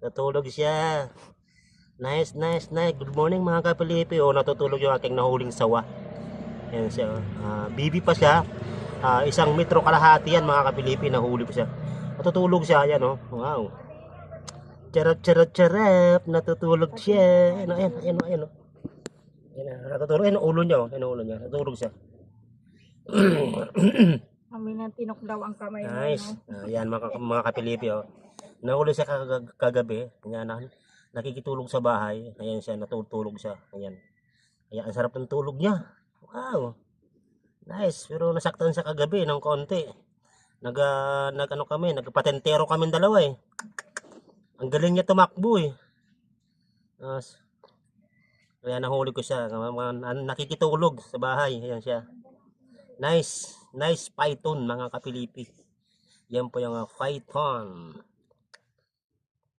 Natulog siya. Nice, nice, nice. Good morning mga kapilipi. O, natutulog yung aking nahuling sawa. Yan siya. oh. Ah, bibi pa siya. Ah, isang metro kalahati yan mga kapilipi. Nahuli pa siya. Natutulog siya. Yan oh. Wow. Charap, charap, charap. Natutulog siya. Ano, ayan, ayan, oh, ayan, oh. Ayan, ah, natutulog. Ayan, ulo niya, oh. Ayan, ulo niya. Natutulog siya. Kami na tinok daw ang kamay. Nice. Ah, yan mga, mga kapilipi oh. Nahuli siya kag- kagabi. Yan, na, nakikitulog sa bahay. Ayan siya, natutulog siya. Ayan. Ayan, ang sarap ng tulog niya. Wow. Nice. Pero nasaktan siya kagabi ng konti. Nag, ah, nag ano kami, nagpatentero kami dalawa eh. Ang galing niya tumakbo eh. As, kaya nahuli ko siya. Nakikitulog sa bahay. Ayan siya. Nice. Nice python mga kapilipi. Yan po yung uh, python.